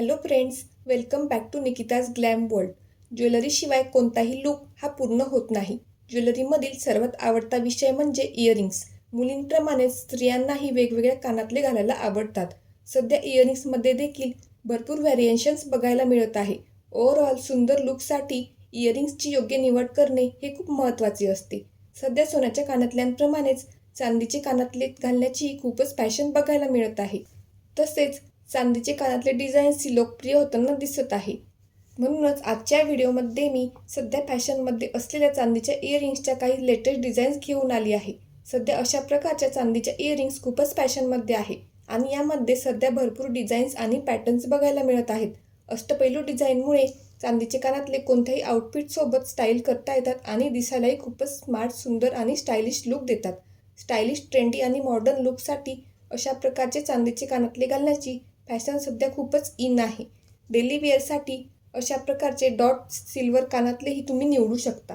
Hello friends welcome back to Nikita's glam world ज्वेलरीशिवाय कोणताही look हा पूर्ण होत नाही. ज्वेलरीमधील सर्वात आवडता विषय म्हणजे इयरिंग्स मुलींप्रमाणेच स्त्रियांनाही वेगवेगळ्या कानातले घालायला आवडतात. सध्या इयरिंग्समध्ये देखील भरपूर व्हॅरिएशन्स बघायला मिळत आहे. ओव्हरऑल सुंदर लुकसाठी इयरिंग्सची योग्य निवड करणे हे खूप महत्त्वाचे असते. सध्या सोन्याच्या कानातल्यांप्रमाणेच चांदीचे कानातले घालण्याची खूपच फॅशन बघायला मिळत आहे. तसेच चांदीचे कानातले डिझाईन्सही लोकप्रिय होताना दिसत आहे. म्हणूनच आजच्या व्हिडिओमध्ये मी सध्या फॅशनमध्ये असलेल्या चांदीच्या इयरिंग्सच्या काही लेटेस्ट डिझाईन्स घेऊन आली आहे. सध्या अशा प्रकारच्या चांदीच्या इयरिंग्स खूपच फॅशनमध्ये आहे आणि यामध्ये सध्या भरपूर डिझाईन्स आणि पॅटर्न्स बघायला मिळत आहेत. अष्टपैलू डिझाईनमुळे चांदीचे कानातले कोणत्याही आउटफिटसोबत स्टाईल करता येतात आणि दिसायलाही खूपच स्मार्ट सुंदर आणि स्टायलिश लुक देतात. स्टायलिश ट्रेंडी आणि मॉडर्न लुकसाठी अशा प्रकारचे चांदीचे कानातले घालण्याची फॅशन सध्या खूपच इन आहे. डेली वेअरसाठी अशा प्रकारचे डॉट सिल्वर कानातलेही तुम्ही निवडू शकता.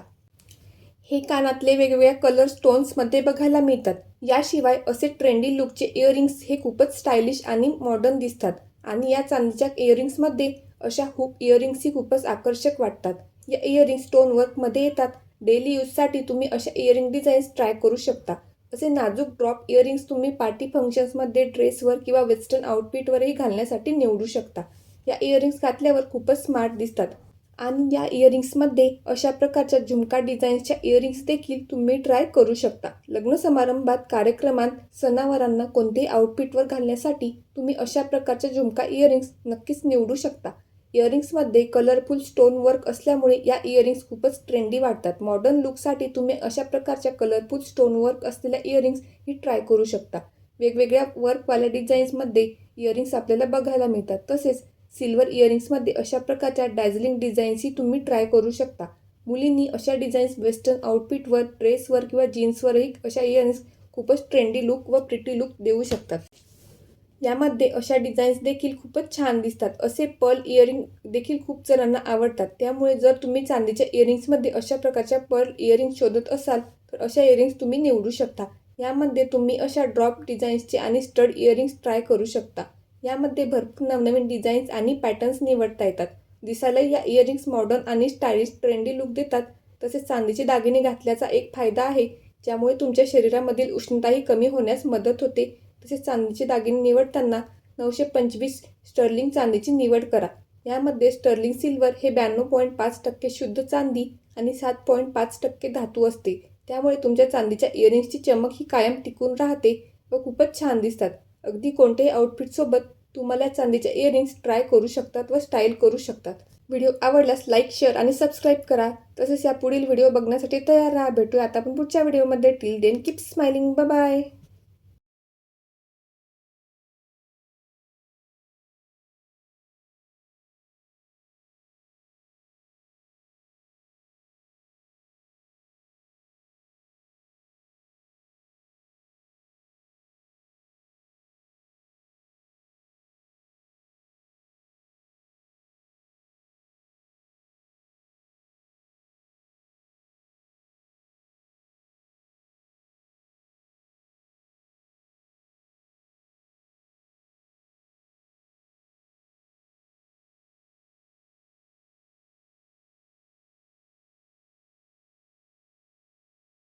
हे कानातले वेगवेगळ्या कलर स्टोन्समध्ये बघायला मिळतात. याशिवाय असे ट्रेंडी लुकचे इयरिंग्स हे खूपच स्टायलिश आणि मॉडर्न दिसतात. आणि या चांदीच्या इयरिंग्समध्ये अशा हुप इयरिंग्सही खूपच आकर्षक वाटतात. या इयरिंग्स स्टोन वर्कमध्ये येतात. डेली यूजसाठी तुम्ही अशा इयरिंग डिझाईन्स ट्राय करू शकता. असे नाजूक ड्रॉप इयरिंग्स तुम्ही पार्टी फंक्शन्समध्ये ड्रेसवर किंवा वेस्टर्न आउटफिटवरही घालण्यासाठी निवडू शकता. या इयरिंग्स घातल्यावर खूपच स्मार्ट दिसतात. आणि या इयरिंग्समध्ये अशा प्रकारच्या झुमका डिझाईन्सच्या इयरिंग्स देखील तुम्ही ट्राय करू शकता. लग्न समारंभात कार्यक्रमात सणावारांना कोणतेही आउटफिटवर घालण्यासाठी तुम्ही अशा प्रकारच्या झुमका इयरिंग्स नक्कीच निवडू शकता. इयरिंग्समध्ये कलरफुल स्टोन वर्क असल्यामुळे या इयरिंग्स खूपच ट्रेंडी वाटतात मॉडर्न लुकसाठी तुम्ही अशा प्रकारच्या कलरफुल स्टोन वर्क असलेल्या इयरिंग्स ही ट्राय करू शकता. वेगवेगळ्या वर्कवाल्या डिझाईन्समध्ये इयरिंग्स आपल्याला बघायला मिळतात. तसेच सिल्वर इयरिंग्समध्ये अशा प्रकारच्या डॅझलिंग डिझाईन्सही तुम्ही ट्राय करू शकता. मुलींनी अशा डिझाईन्स वेस्टर्न आउटफिटवर ड्रेसवर किंवा जीन्सवरही अशा इयरिंग्स खूपच ट्रेंडी लुक व प्रिटी लुक देऊ शकतात. यामध्ये अशा डिझाईन्स देखील खूपच छान दिसतात. असे पर्ल इयरिंग देखील खूप जणांना आवडतात. त्यामुळे जर तुम्ही चांदीच्या इयरिंग्समध्ये अशा प्रकारच्या पर्ल इयरिंग शोधत असाल तर अशा इयरिंग्स तुम्ही निवडू शकता. यामध्ये तुम्ही अशा ड्रॉप डिझाईन्सचे आणि स्टड इयरिंग्स ट्राय करू शकता. यामध्ये भरपूर नवनवीन डिझाईन्स आणि पॅटर्न्स निवडता येतात. दिसायला या इयरिंग्स मॉडर्न आणि स्टायलिश ट्रेंडी लुक देतात. तसेच चांदीचे दागिने घातल्याचा एक फायदा आहे ज्यामुळे तुमच्या शरीरामधील उष्णताही कमी होण्यास मदत होते. तसेच चांदीचे दागिने निवडताना नऊशे पंचवीस स्टर्लिंग चांदीची निवड करा. यामध्ये स्टर्लिंग सिल्वर हे ब्याण्णव पॉईंट पाच टक्के शुद्ध चांदी आणि सात पॉईंट पाच टक्के धातू असते. त्यामुळे तुमच्या चांदीच्या इयरिंग्सची चमक ही कायम टिकून राहते व खूपच छान दिसतात. अगदी कोणत्याही आउटफिटसोबत तुम्हाला चांदीच्या इयरिंग्स ट्राय करू शकतात व स्टाईल करू शकतात. व्हिडिओ आवडल्यास लाईक शेअर आणि सबस्क्राईब करा. तसेच या पुढील व्हिडिओ बघण्यासाठी तयार राहा. भेटूया आता आपण पुढच्या व्हिडिओमध्ये till then keep smiling bye